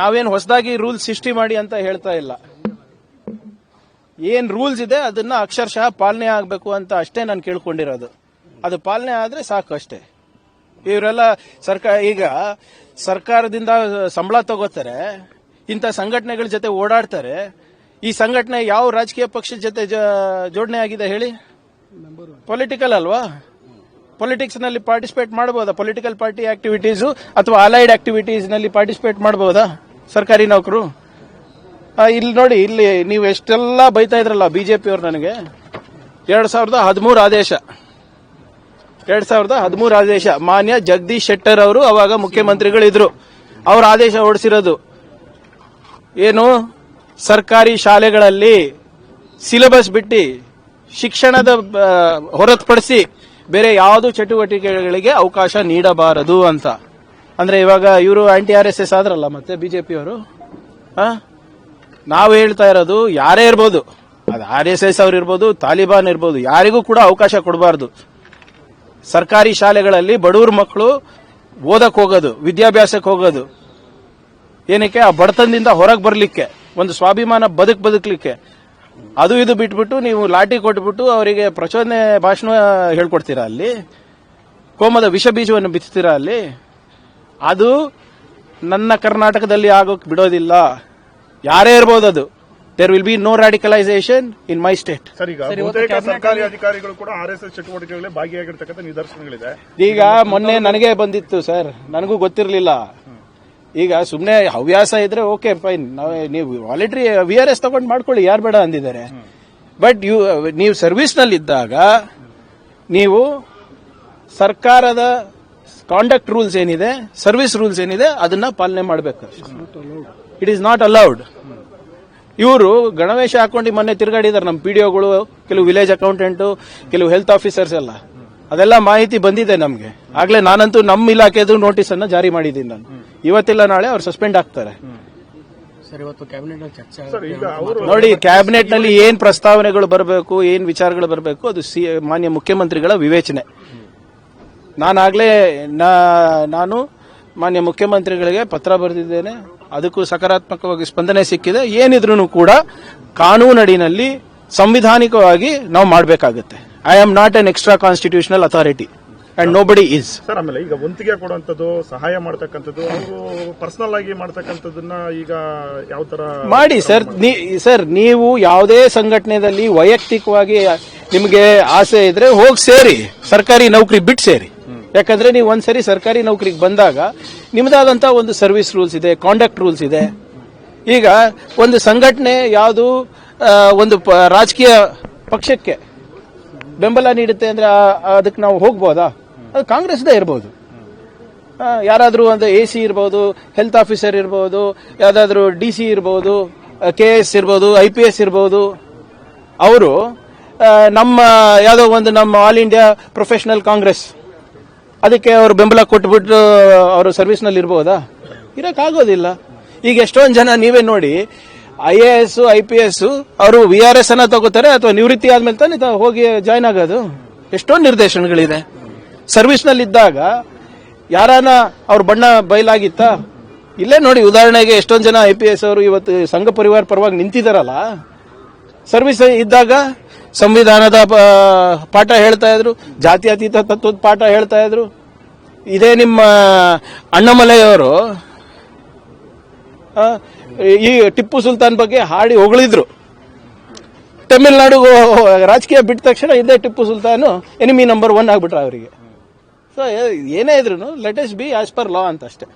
ನಾವೇನ್ ಹೊಸದಾಗಿ ರೂಲ್ ಸೃಷ್ಟಿ ಮಾಡಿ ಅಂತ ಹೇಳ್ತಾ ಇಲ್ಲ. ಏನ್ ರೂಲ್ಸ್ ಇದೆ ಅದನ್ನ ಅಕ್ಷರಶಃ ಪಾಲನೆ ಆಗಬೇಕು ಅಂತ ಅಷ್ಟೇ ನಾನು ಕೇಳ್ಕೊಂಡಿರೋದು. ಅದು ಪಾಲನೆ ಆದ್ರೆ ಸಾಕು ಅಷ್ಟೇ. ಇವರೆಲ್ಲ ಸರ್ಕಾರ ಈಗ ಸರ್ಕಾರದಿಂದ ಸಂಬಳ ತಗೋತಾರೆ, ಇಂಥ ಸಂಘಟನೆಗಳ ಜೊತೆ ಓಡಾಡ್ತಾರೆ, ಈ ಸಂಘಟನೆ ಯಾವ ರಾಜಕೀಯ ಪಕ್ಷದ ಜೊತೆ ಜೋಡಣೆ ಆಗಿದೆ ಹೇಳಿ? ಪೊಲಿಟಿಕಲ್ ಅಲ್ವಾ? ಪೊಲಿಟಿಕ್ಸ್ನಲ್ಲಿ ಪಾರ್ಟಿಸಿಪೇಟ್ ಮಾಡಬಹುದಾ? ಪೊಲಿಟಿಕಲ್ ಪಾರ್ಟಿ ಆಕ್ಟಿವಿಟೀಸ್ ಅಥವಾ ಅಲೈಡ್ ಆಕ್ಟಿವಿಟೀಸ್ನಲ್ಲಿ ಪಾರ್ಟಿಸಿಪೇಟ್ ಮಾಡಬಹುದಾ? ಸರ್ಕಾರಿ ನೌಕರು? ಇಲ್ಲಿ ನೋಡಿ, ಇಲ್ಲಿ ನೀವು ಎಷ್ಟೆಲ್ಲ ಬೈತಾ ಇದ್ರಲ್ಲ ಬಿಜೆಪಿ ಅವರು ನನಗೆ? ಎರಡ್ ಸಾವಿರದ ಹದಿಮೂರು ಆದೇಶ. ಎರಡ್ ಸಾವಿರದ ಹದಿಮೂರು ಆದೇಶ. ಮಾನ್ಯ ಜಗದೀಶ್ ಶೆಟ್ಟರ್ ಅವರು ಅವಾಗ ಮುಖ್ಯಮಂತ್ರಿಗಳಿದ್ರು. ಅವ್ರ ಆದೇಶ ಹೊರಡಿಸಿರೋದು ಏನು? ಸರ್ಕಾರಿ ಶಾಲೆಗಳಲ್ಲಿ ಸಿಲೆಬಸ್ ಬಿಟ್ಟು ಶಿಕ್ಷಣದ ಹೊರತುಪಡಿಸಿ ಬೇರೆ ಯಾವುದು ಚಟುವಟಿಕೆಗಳಿಗೆ ಅವಕಾಶ ನೀಡಬಾರದು ಅಂತ. ಅಂದ್ರೆ ಇವಾಗ ಇವರು ಆಂಟಿ ಆರ್ ಎಸ್ ಎಸ್ ಆದ್ರಲ್ಲ ಮತ್ತೆ ಬಿಜೆಪಿ ಅವರು? ನಾವು ಹೇಳ್ತಾ ಇರೋದು ಯಾರೇ ಇರ್ಬೋದು. ಅದು ಆರ್ ಎಸ್ ಎಸ್ ಅವ್ರು ಇರ್ಬೋದು, ತಾಲಿಬಾನ್ ಇರ್ಬೋದು, ಯಾರಿಗೂ ಕೂಡ ಅವಕಾಶ ಕೊಡಬಾರ್ದು. ಸರ್ಕಾರಿ ಶಾಲೆಗಳಲ್ಲಿ ಬಡವ್ರ ಮಕ್ಕಳು ಓದಕ್ ಹೋಗೋದು ವಿದ್ಯಾಭ್ಯಾಸಕ್ಕೆ ಹೋಗೋದು. ಏನಕ್ಕೆ? ಆ ಬಡತನದಿಂದ ಹೊರಗೆ ಬರಲಿಕ್ಕೆ, ಒಂದು ಸ್ವಾಭಿಮಾನ ಬದುಕ್ ಬದುಕಲಿಕ್ಕೆ. ಅದು ಇದು ಬಿಟ್ಬಿಟ್ಟು ನೀವು ಲಾಠಿ ಕೊಟ್ಬಿಟ್ಟು ಅವರಿಗೆ ಪ್ರಚೋದನೆ ಭಾಷಣ ಹೇಳ್ಕೊಡ್ತೀರಾ ಅಲ್ಲಿ? ಕೋಮದ ವಿಷ ಬೀಜವನ್ನು ಬಿತ್ತೀರಾ ಅಲ್ಲಿ? ಅದು ನನ್ನ ಕರ್ನಾಟಕದಲ್ಲಿ ಆಗೋಕ್ ಬಿಡೋದಿಲ್ಲ. ಯಾರೇ ಇರ್ಬೋದು ಅದು. There will be no radicalisation in my state sir ಈಗ ಬಹುತೇಕ ಸರ್ಕಾರಿ ಅಧಿಕಾರಿಗಳು ಕೂಡ ಆರ್ ಎಸ್ ಎಸ್ ಚಟುವಟಿಕೆಗಳಲ್ಲಿ ಭಾಗಿಯಾಗಿರ್ತಕ್ಕಂಥ ನಿದರ್ಶನಗಳಿದೆ. ಈಗ ಮೊನ್ನೆ ನನಗೆ ಬಂದಿತ್ತು ಸರ್. ನನಗೂ ಗೊತ್ತಿರಲಿಲ್ಲ. ಈಗ ಸುಮ್ಮನೆ ಹವ್ಯಾಸ ಇದ್ರೆ ಓಕೆ ಫೈನ್ ನೀವು ವಾಲಿಟ್ರಿ ವಿ ಆರ್ ಎಸ್ ತಗೊಂಡು ಮಾಡ್ಕೊಳ್ಳಿ, ಯಾರು ಬೇಡ ಅಂದಿದ್ದಾರೆ. ಬಟ್ ಯು ನೀವು ಸರ್ವಿಸ್ನಲ್ಲಿದ್ದಾಗ ನೀವು ಸರ್ಕಾರದ ಕಾಂಡಕ್ಟ್ ರೂಲ್ಸ್ ಏನಿದೆ ಸರ್ವಿಸ್ ರೂಲ್ಸ್ ಏನಿದೆ, ಅದನ್ನ ಪಾಲನೆ ಮಾಡಬೇಕು. ಇಟ್ ಈಸ್ ನಾಟ್ ಅಲೌಡ್ ಇವರು ಗಣವೇಶ ಹಾಕೊಂಡು ಮೊನ್ನೆ ತಿರುಗಾಡಿದಾರೆ ನಮ್ಮ ಪಿಡಿಒಗಳು ಕೆಲವು ವಿಲೇಜ್ ಅಕೌಂಟೆಂಟ್ ಕೆಲವು ಹೆಲ್ತ್ ಆಫೀಸರ್ಸ್ ಎಲ್ಲ. ಅದೆಲ್ಲ ಮಾಹಿತಿ ಬಂದಿದೆ ನಮಗೆ. ಆಗ್ಲೇ ನಾನಂತೂ ನಮ್ಮ ಇಲಾಖೆದು ನೋಟಿಸ್ ಅನ್ನ ಜಾರಿ ಮಾಡಿದ್ದೀನಿ ನಾನು. ಇವತ್ತಿಲ್ಲ ನಾಳೆ ಅವ್ರು ಸಸ್ಪೆಂಡ್ ಆಗ್ತಾರೆ. ನೋಡಿ ಕ್ಯಾಬಿನೆಟ್ನಲ್ಲಿ ಏನ್ ಪ್ರಸ್ತಾವನೆಗಳು ಬರಬೇಕು ಏನ್ ವಿಚಾರಗಳು ಬರಬೇಕು ಅದು ಸಿ ಮಾನ್ಯ ಮುಖ್ಯಮಂತ್ರಿಗಳ ವಿವೇಚನೆ. ನಾನಾಗಲೇ ನಾ- ನಾನು ಮಾನ್ಯ ಮುಖ್ಯಮಂತ್ರಿಗಳಿಗೆ ಪತ್ರ ಬರೆದಿದ್ದೇನೆ. ಅದಕ್ಕೂ ಸಕಾರಾತ್ಮಕವಾಗಿ ಸ್ಪಂದನೆ ಸಿಕ್ಕಿದೆ. ಏನಿದ್ರು ಕೂಡ ಕಾನೂನಡಿನಲ್ಲಿ ಸಂವಿಧಾನಿಕವಾಗಿ ನಾವು ಮಾಡಬೇಕಾಗುತ್ತೆ. I am not an extra constitutional authority and nobody is sir ಆಮೇಲೆ ಈಗ ಒಂತಿಗೆ ಕೊಡುವಂತದ್ದು ಸಹಾಯ ಮಾಡ್ತಕ್ಕಂಥದ್ದು ಅವರು ಪರ್ಸನಲ್ ಆಗಿ ಮಾಡ್ತಕ್ಕಂಥದ್ದನ್ನ ಈಗ ಯಾವ ತರ ಮಾಡಿ ಸರ್ ಸರ್ ನೀವು ಯಾವುದೇ ಸಂಘಟನೆಯಲ್ಲಿ ವೈಯಕ್ತಿಕವಾಗಿ ನಿಮಗೆ ಆಸೆ ಇದ್ರೆ ಹೋಗಿ ಸೇರಿ ಸರ್ಕಾರಿ ನೌಕರಿ ಬಿಟ್ಟು ಸೇರಿ. ಯಾಕಂದ್ರೆ ನೀವು ಒಂದ್ಸರಿ ಸರ್ಕಾರಿ ನೌಕರಿಗೆ ಬಂದಾಗ ನಿಮ್ದಾದಂತ ಒಂದು ಸರ್ವಿಸ್ ರೂಲ್ಸ್ ಇದೆ ಕಾಂಡಕ್ಟ್ ರೂಲ್ಸ್ ಇದೆ. ಈಗ ಒಂದು ಸಂಘಟನೆ ಯಾವುದು ಒಂದು ರಾಜಕೀಯ ಪಕ್ಷಕ್ಕೆ ಬೆಂಬಲ ನೀಡುತ್ತೆ ಅಂದ್ರೆ ಅದಕ್ಕೆ ನಾವು ಹೋಗ್ಬೋದಾ? ಅದು ಕಾಂಗ್ರೆಸ್ದೇ ಇರ್ಬೋದು. ಯಾರಾದರೂ ಒಂದು ಎ ಸಿ ಇರ್ಬೋದು ಹೆಲ್ತ್ ಆಫೀಸರ್ ಇರ್ಬೋದು, ಯಾವುದಾದ್ರೂ ಡಿ ಸಿ ಇರ್ಬೋದು ಕೆ ಎಸ್ ಇರ್ಬೋದು, ಐ ಪಿ ಎಸ್ ಇರ್ಬೋದು. ಅವರು ನಮ್ಮ ಯಾವುದೋ ಒಂದು ನಮ್ಮ ಆಲ್ ಇಂಡಿಯಾ ಪ್ರೊಫೆಷನಲ್ ಕಾಂಗ್ರೆಸ್ ಅದಕ್ಕೆ ಅವರು ಬೆಂಬಲ ಕೊಟ್ಬಿಟ್ಟು ಅವರು ಸರ್ವಿಸ್ನಲ್ಲಿ ಇರ್ಬೋದಾ? ಇರೋಕ್ಕಾಗೋದಿಲ್ಲ. ಈಗ ಎಷ್ಟೊಂದು ಜನ ನೀವೇ ನೋಡಿ, I A S, I P S ಅವರು ವಿ ಆರ್ ಎಸ್ ಅನ್ನ ತಗೋತಾರೆ ಅಥವಾ ನಿವೃತ್ತಿ ಆದ್ಮೇಲೆ ತಾನೇ ಹೋಗಿ ಜಾಯ್ನ್ ಆಗೋದು? ಎಷ್ಟೊಂದು ನಿರ್ದೇಶನಗಳಿದೆ. ಸರ್ವಿಸ್ನಲ್ಲಿ ಇದ್ದಾಗ ಯಾರಾನ ಅವ್ರ ಬಣ್ಣ ಬಯಲಾಗಿತ್ತಾ? ಇಲ್ಲೇ ನೋಡಿ, ಉದಾಹರಣೆಗೆ ಎಷ್ಟೊಂದು ಜನ ಐ ಪಿ ಎಸ್ ಅವರು ಇವತ್ತು ಸಂಘ ಪರಿವಾರ ಪರವಾಗಿ ನಿಂತಿದಾರಲ್ಲ ಸರ್ವಿಸ್ ಇದ್ದಾಗ ಸಂವಿಧಾನದ ಪಾಠ ಹೇಳ್ತಾ ಇದ್ರು ಜಾತ್ಯತೀತ ತತ್ವದ ಪಾಠ ಹೇಳ್ತಾ ಇದ್ರು. ಇದೇ ನಿಮ್ಮ ಅಣ್ಣಮಲೆಯವರು ಈ ಟಿಪ್ಪು ಸುಲ್ತಾನ್ ಬಗ್ಗೆ ಹಾಡಿ ಹೊಗಳಿದ್ರು. ತಮಿಳ್ನಾಡು ರಾಜಕೀಯ ಬಿಟ್ಟ ತಕ್ಷಣ ಇದೇ Tipu Sultan enemy number one ಆಗ್ಬಿಟ್ರ ಅವರಿಗೆ. ಸೊ ಏನೇ ಇದ್ರು let's be as per law ಅಂತ ಅಷ್ಟೇ